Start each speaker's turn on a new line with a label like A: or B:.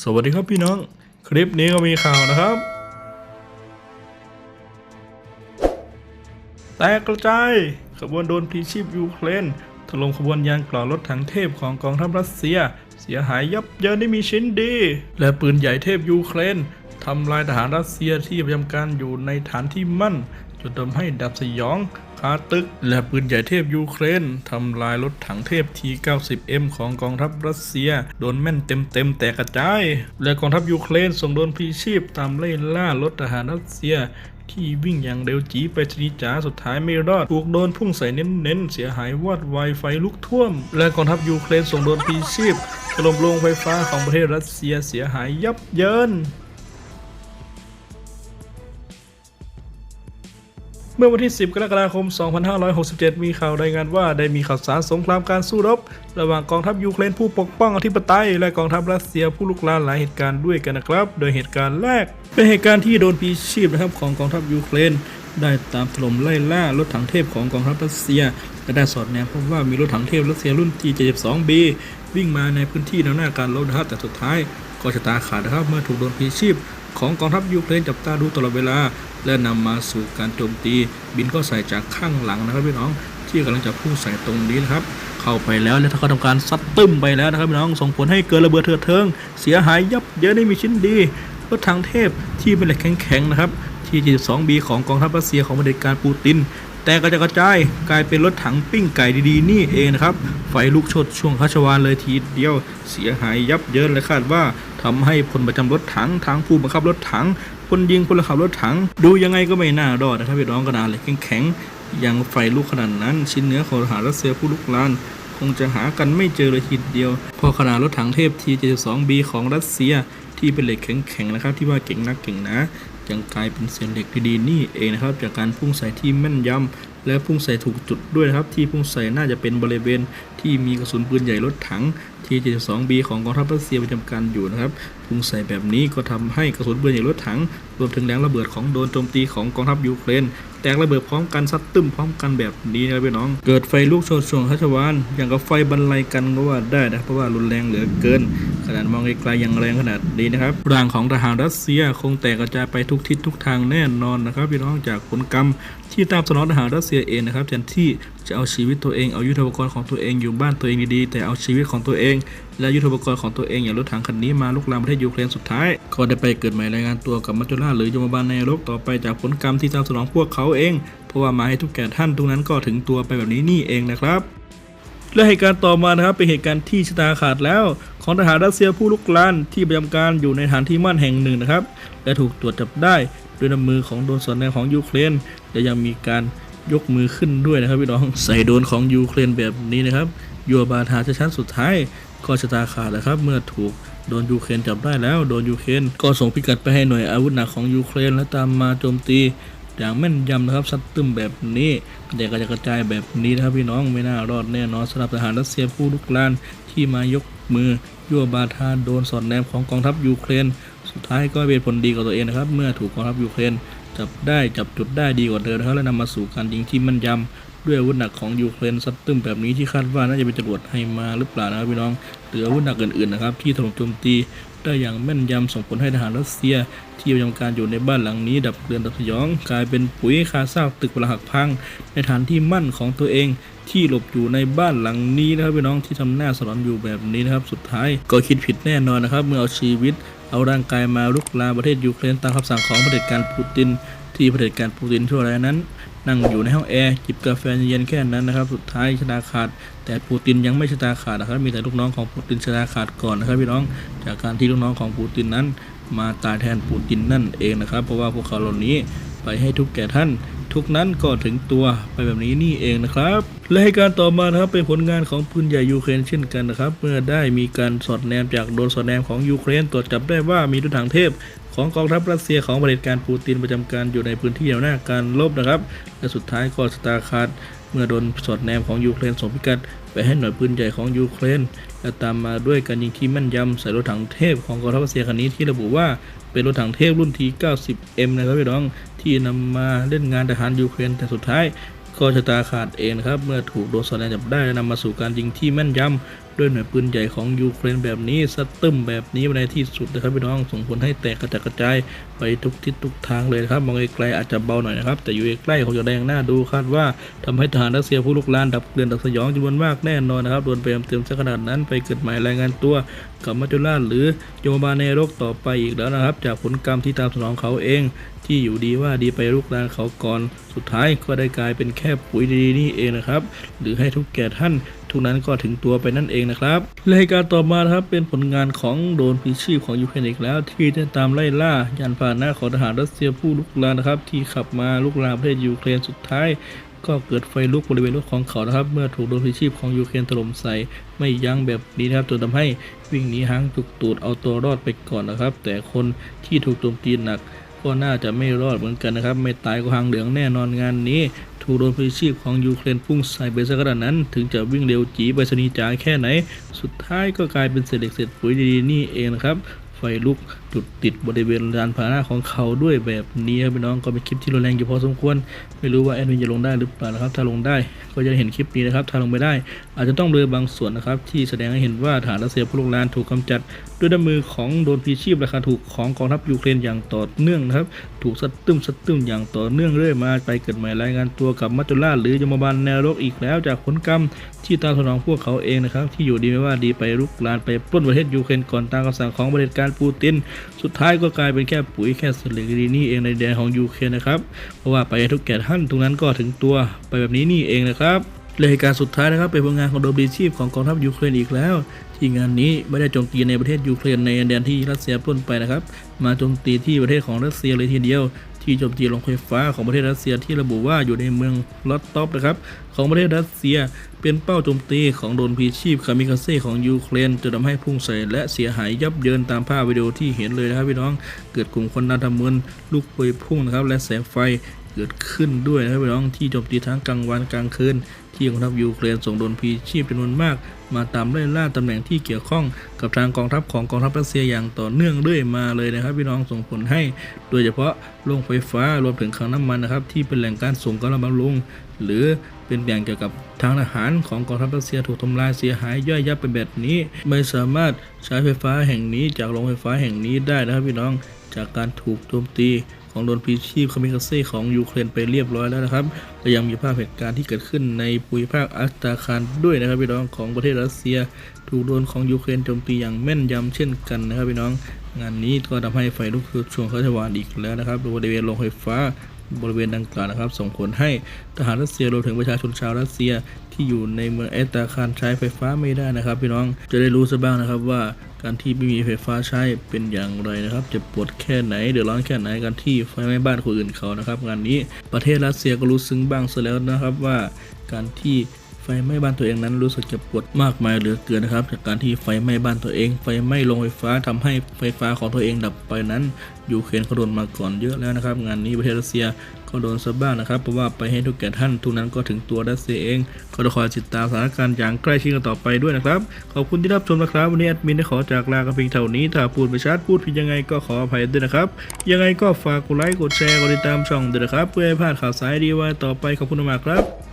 A: สวัสดีครับพี่น้อง คลิปนี้ก็มีข่าวนะครับ แตกกระจายขบวนโดนพลีชีพยูเครนถล่มขบวนยานกล่าวรถถังเทพของกองทัพรัสเซีย เสียหายยับเยินได้มีชิ้นดี และปืนใหญ่เทพยูเครนทำลายทหารรัสเซียที่ประจำการอยู่ในฐานที่มั่น จนทำให้ดับสยองคาตึก และปืนใหญ่เทพยูเครนทำลายรถถังเทพที 90M ของกองทัพรัสเซีย โดนแม่นเต็มๆแตกกระจาย และกองทัพยูเครนส่งโดนพลีชีพตามไล่ล่ารถทหารรัสเซียที่วิ่งอย่างเร็วจีไปชนีย์จ๋าสุดท้ายไม่รอด ถูกโดนพุ่งใส่เน้นๆ เสียหายวอดไวไฟลุกท่วม และกองทัพยูเครนส่งโดนพีชีพถล่มโรงไฟฟ้าของประเทศรัสเซียเสียหายยับเยิน มื่อวันที่ 10 กรกฎาคม 2567 มีข่าวรายงานว่าได้มีข่าวสารสงครามการสู้รบ ระหว่างกองทัพยูเครนผู้ปกป้องอธิปไตย และกองทัพรัสเซียผู้ลุกลานหลายเหตุการณ์ด้วยกันนะครับ โดยเหตุการณ์แรก เป็นเหตุการณ์ที่โดนปีชีพนะครับของกองทัพยูเครนได้ตามถล่มไล่ล่ารถถังเทพของกองทัพรัสเซียและได้สอดแนมพบว่ามีรถถังเทพรัสเซียรุ่น T72B วิ่งมาในพื้นที่แนวหน้าการรบนะครับแต่สุดท้ายก็ชะตาขาดนะครับเมื่อถูกโดนพีชีพ ของกองทัพยูเครนจับตาดูตลอดเวลา และนำมาสู่การโจมตี บินเข้าใส่จากข้างหลังนะครับพี่น้อง ที่กำลังจะพุ่งใส่ตรงนี้นะครับเข้าไปแล้วและถ้าเขาทำการซัดตึ้มไปแล้วนะครับพี่น้องส่งผลให้เกิดระเบิดเถิดเทิง เสียหายยับเยินได้มีชิ้นดีรถถังเทพที่เป็นเหล็กแข็งๆนะครับที่ 72B ของกองทัพรัสเซียของเผด็จการปูติน แต่กระจายกระจายกลายเป็นรถถังปิ้งไก่ดีๆ นี่เองนะครับ ไฟลุกชดช่วงคัชวานเลยทีเดียวเสียหายยับเยินและคาดว่าทำให้พลประจำรถถังทางผู้บังคับรถถังพลยิงพลขับรถถัง ดูยังไงก็ไม่น่ารอดนะครับพี่น้องกระดาษเหล็กแข็งๆยังไฟลุกขนาดนั้น ชิ้นเนื้อของทหารรัสเซียผู้ลุกลานคงจะหากันไม่เจอเลยทีเดียวพอขนาดรถถังเทพ T72B ของรัสเซียที่เป็นเหล็กแข็งๆนะครับที่ว่าเก่งนักเก่งนะ ยังกลายเป็นเศษเหล็กดีนี่เองนะครับ จากการพุ่งใส่ที่แม่นยำและพุ่งใส่ถูกจุดด้วยนะครับ ที่พุ่งใส่น่าจะเป็นบริเวณที่มีกระสุนปืนใหญ่รถถัง T72B ของกองทัพรัสเซียประจำการอยู่นะครับพุ่งใส่แบบนี้ก็ทำให้กระสุนปืนใหญ่รถถัง รวมถึงแรงระเบิดของโดนโจมตีของกองทัพยูเครน แตกระเบิดพร้อมกันซัดตึ้มพร้อมกันแบบนี้นะครับพี่น้อง เกิดไฟลุกโชนช่วงทัชวานอย่างกับไฟบรรลัยกันก็ว่าได้นะเพราะว่ารุนแรงเหลือเกิน ขนาดมองไกลๆยังแรงขนาดนี้นะครับร่างของทหารรัสเซียคงแตกกระจายไปทุกทิศทุกทางแน่นอนนะครับพี่น้องจากผลกรรมที่ตามสนองทหารรัสเซียเองนะครับแทนที่จะเอาชีวิตตัวเองเอายุทธปกรณ์ของตัวเองอยู่บ้านตัวเองดีๆแต่เอาชีวิตของตัวเองและยุทธปกรณ์ของตัวเองอย่างรถถังคันนี้มาลุกลามประเทศยูเครนสุดท้าย ก็ได้ไปเกิดใหม่รายงานตัวกับมัจจุราชหรือยมบาลในนรกต่อไปจากผลกรรมที่ตามสนองพวกเขาเอง เพราะว่ามาให้ทุกแก่ท่านตรงนั้นก็ถึงตัวไปแบบนี้นี่เองนะครับและเหตุการณ์ต่อมานะครับเป็นเหตุการณ์ที่ชะตาขาดแล้ว ของทหารรัสเซียผู้ลุกลานที่ประจำการอยู่ในฐานที่มั่นแห่งหนึ่งนะครับ และถูกตรวจจับได้ด้วยน้ำมือของโดนสอดแนของยูเครนและยังมีการ ยกมือขึ้นด้วยนะครับพี่น้องใส่โดนของยูเครนแบบนี้นะครับยัวบาทาจะชั้นสุดท้ายก็ชะตาขาดแล้วครับ เมื่อถูกโดนยูเครนจับได้แล้วโดนยูเครนก็ส่งพิกัดไปให้หน่วยอาวุธหนักของยูเครนและตามมาโจมตีอย่างแม่นยำนะครับซัดตึมแบบนี้แต่กระจายกระจายแบบนี้นะครับพี่น้องไม่น่ารอดแน่นอนสำหรับทหารรัสเซียผู้ลุกลานที่มายกมือยั่วบาทาโดนสอดแนมของกองทัพยูเครน สุดท้ายก็เป็นผลดีกับตัวเองนะครับ เมื่อถูกกองทัพยูเครน จับได้จับจุดได้ดีกว่าเดิมนะครับและนำมาสู่การยิงที่มั่นยำด้วยอาวุธหนักของยูเครนซัดตึมแบบนี้ที่คาดว่าน่าจะเป็นจรวดให้มาหรือเปล่านะครับพี่น้องหรืออาวุธหนักอื่นๆนะครับที่ถล่มโจมตีได้อย่างแม่นยำส่งผลให้ทหารรัสเซีย ที่ประจำการอยู่ในบ้านหลังนี้ ดับเรือนดับสยอง กลายเป็นปุ๋ยคาซากตึกปรักหักพัง ในฐานที่มั่นของตัวเอง ที่หลบอยู่ในบ้านหลังนี้นะครับพี่น้องที่ทำหน้าสลอนอยู่แบบนี้นะครับ สุดท้ายก็คิดผิดแน่นอนนะครับ เมื่อเอาชีวิต เอาร่างกายมาลุกลามประเทศยูเครนตามคำสั่งของเผด็จการปูติน ที่เผด็จการปูตินชั่วร้ายนั้น นั่งอยู่ในห้องแอร์จิบกาแฟเย็นแค่นั้นนะครับ สุดท้ายชะตาขาด แต่ปูตินยังไม่ชะตาขาดนะครับ มีแต่ลูกน้องของปูตินชะตาขาดก่อนนะครับพี่น้องจากการที่ลูกน้องของปูตินนั้น มาตายแทนปูตินนั่นเองนะครับ เพราะว่าพวกเขาเหล่านี้ไปให้ทุกแก่ท่าน ทุกนั้นก็ถึงตัวไปแบบนี้นี่เองนะครับ และให้การต่อมานะครับเป็นผลงานของปืนใหญ่ยูเครนเช่นกันนะครับ เมื่อได้มีการสอดแนมจากโดนสอดแนมของยูเครนตรวจจับได้ว่ามีรถถังเทพของกองทัพรัสเซียของเผด็จการปูตินประจำการอยู่ในพื้นที่แนวหน้าการลบนะครับ และสุดท้ายก็สตาร์คาด เมื่อโดนสอดแนมของยูเครนส่งพิกัดไปให้หน่วยปืนใหญ่ของยูเครนและตามมาด้วยการยิงที่แม่นยำใส่รถถังเทพของกองทัพรัสเซียคันนี้ที่ระบุว่าเป็นรถถังเทพรุ่นที 90M นะครับพี่น้องที่นำมาเล่นงานทหารยูเครนแต่สุดท้าย ก็ชะตาขาดเองนะครับ เมื่อถูกโดสอดแนจับได้นำมาสู่การยิงที่แม่นยำด้วยหน่วยปืนใหญ่ของยูเครนแบบนี้สะตึมแบบนี้ในที่สุดนะครับพี่น้องส่งผลให้แตกกระจัดกระจายไปทุกทิศทุกทางเลยนะครับมองไกลๆอาจจะเบาหน่อยนะครับ แต่อยู่ใกล้ๆคงจะแดงหน้าดูคาดว่าทำให้ทหารรัสเซียผู้ลุกลานดับเกลื่อนดับสยองจำนวนมากแน่นอนนะครับโดนไปเต็มซะขนาดนั้นไปเกิดใหม่รายงานตัวกับมัจจุราชหรือโยมบาลในโรคต่อไปอีกแล้วนะครับ จากผลกรรมที่ตามสนองเขาเอง ที่อยู่ดีว่าดีไปลุกลานเขาก่อน สุดท้ายก็ได้กลายเป็นแค่ปุ๋ยดีๆนี่เองนะครับ หรือให้ทุกแก่ท่านทุกนั้นก็ถึงตัวไปนั่นเองนะครับรายการต่อมาครับเป็นผลงานของโดนพิชีพของยูเครนอีกแล้ว ที่ได้ตามไล่ล่ายานพาหนะของทหารรัสเซียผู้ลุกลานนะครับ ที่ขับมาลุกลามประเทศยูเครนสุดท้ายก็เกิดไฟลุกบริเวณรถของเขานะครับ เมื่อถูกโดนพิชีพของยูเครนถล่มใส่ไม่ยั้งแบบนี้นะครับจนทำให้วิ่งหนีหางจุกตูดเอาตัวรอดไปก่อนนะครับ แต่คนที่ถูกโจมตีหนัก ก็น่าจะไม่รอดเหมือนกันนะครับ ไม่ตายก็หางเหลืองแน่นอนงานนี้ ถูกโดนพลชีพของยูเครนพุ่งใส่ไปซะขนาดนั้น ถึงจะวิ่งเร็วจีไปสนีจ๋าแค่ไหน สุดท้ายก็กลายเป็นเศษเหล็กเศษปุ๋ยดีๆนี่เองนะครับ ไฟลุก จุดติดบริเวณลานพาหนะของเขาด้วยแบบนี้ครับพี่น้องก็เป็นคลิปที่รุนแรงอยู่พอสมควร ไม่รู้ว่าแอดมินจะลงได้หรือเปล่านะครับ ถ้าลงได้ก็จะได้เห็นคลิปนี้นะครับ ถ้าลงไม่ได้ อาจจะต้องเบลอบางส่วนนะครับ ที่แสดงให้เห็นว่าฐานรัสเซียผู้ลุกลานถูกกำจัด ด้วยน้ำมือของโดนพีชีพราคาถูกของกองทัพยูเครนอย่างต่อเนื่องนะครับ ถูกสตึมสตึมอย่างต่อเนื่องเรื่อยมาไปเกิดใหม่รายงานตัวกับมัจจุราชหรือยมบาลแนวรกอีกแล้ว จากผลกรรมที่ตามสนองพวกเขาเองนะครับ ที่อยู่ดีไม่ว่าดีไปรุกรานไปปล้นประเทศยูเครนก่อนตามคำสั่งของบริการปูตินสุดท้ายก็กลายเป็นแค่ปุ๋ยแค่เศษเหล็กดีนี่เองในแดนของยูเครนนะครับ เพราะว่าไปทุกแก่ท่านตรงนั้นก็ถึงตัวไปแบบนี้นี่เองนะครับรายการสุดท้ายนะครับเป็นผลงานของโดบีชีพของกองทัพยูเครนอีกแล้ว ที่งานนี้ไม่ได้โจมตีในประเทศยูเครนในแดนที่รัสเซียพ้นไปนะครับ มาโจมตีที่ประเทศของรัสเซียเลยทีเดียว ที่โจมตีโรงไฟฟ้าของประเทศรัสเซียที่ระบุว่าอยู่ในเมืองลอตตอปนะครับของประเทศรัสเซียเป็นเป้าโจมตีของโดรนพีชีพคามิคาเซ่ของยูเครนจะทำให้พุ่งใส่และเสียหายยับเยินตามภาพวิดีโอที่เห็นเลยนะครับพี่น้องเกิดกลุ่มคนนาทำมืนลูกปวยพุ่งนะครับและแสงไฟ เกิดขึ้นด้วยนะครับพี่น้องที่โจมตีทั้งกลางวันกลางคืน ที่กองทัพยูเครนส่งโดนพีชีพจำนวนมาก มาตามไล่ล่าตำแหน่งที่เกี่ยวข้องกับทางกองทัพของกองทัพรัสเซียอย่างต่อเนื่องเรื่อยมาเลยนะครับพี่น้องส่งผลให้ โดยเฉพาะโรงไฟฟ้ารวมถึงคลังน้ำมันนะครับที่เป็นแหล่งการส่งกำลังบำรุงหรือเป็นอย่งเกี่ยวกับทางทหารของกองทัพรัสเซียถูกทำลายเสียหายย่อยยับไปแบบนี้ ไม่สามารถใช้ไฟฟ้าแห่งนี้จากโรงไฟฟ้าแห่งนี้ได้นะครับพี่น้องจากการถูกโจมตี ของโดนพีชีพคามิคาเซ่ของยูเครนไปเรียบร้อยแล้วนะครับและยังมีภาพเหตุการณ์ที่เกิดขึ้นในภูมิภาคอัสตาคารด้วยนะครับพี่น้องของประเทศรัสเซีย ถูกโดรนของยูเครนโจมตีอย่างแม่นยำเช่นกันนะครับพี่น้อง งานนี้ก็ทำให้ไฟลุกคือช่วงเขาชวานอีกแล้วนะครับบริเวณโรงไฟฟ้าบริเวณดังกล่าวนะครับ ส่งผลให้ทหารรัสเซียรวมถึงประชาชนชาวรัสเซียที่อยู่ในเมืองแอสตาคารใช้ไฟฟ้าไม่ได้นะครับ พี่น้องจะได้รู้ซะบ้างนะครับว่า การที่ไม่มีไฟฟ้าใช้เป็นอย่างไรนะครับเจะปวดแค่ไหนเดือดร้อนแค่ไหนการที่ไฟไหม้บ้านคนอื่นเขานะครับงานนี้ประเทศรัสเซียก็รู้ซึ้งบ้างซะแล้วนะครับว่าการที่ ไฟไหม้บ้านตัวเองนั้นรู้สึกจะปวดมากมายเหลือเกินนะครับ จากการที่ไฟไหม้บ้านตัวเอง ไฟไหม้โรงไฟฟ้าทำให้ไฟฟ้าของตัวเองดับไปนั้นยูเครนเขาโดนมาก่อนเยอะแล้วนะครับ งานนี้ประเทศรัสเซียก็โดนซะบ้างนะครับ เพราะว่าไปให้ทุกแก่ท่านทุกนั้นก็ถึงตัวรัสเซียเองก็ต้องคอยติดตามสถานการณ์อย่างใกล้ชิดกันต่อไปด้วยนะครับ ขอบคุณที่รับชมนะครับ วันนี้แอดมินได้ขอจากลากันเพียงเท่านี้ ถ้าพูดไปชัดพูดผิดยังไงก็ขออภัยด้วยนะครับ ยังไงก็ฝากกดไลค์กดแชร์กดติดตามช่องด้วยนะครับ เพื่อให้พลาดข่าวสารดีๆว่าต่อไปขอบคุณมากครับ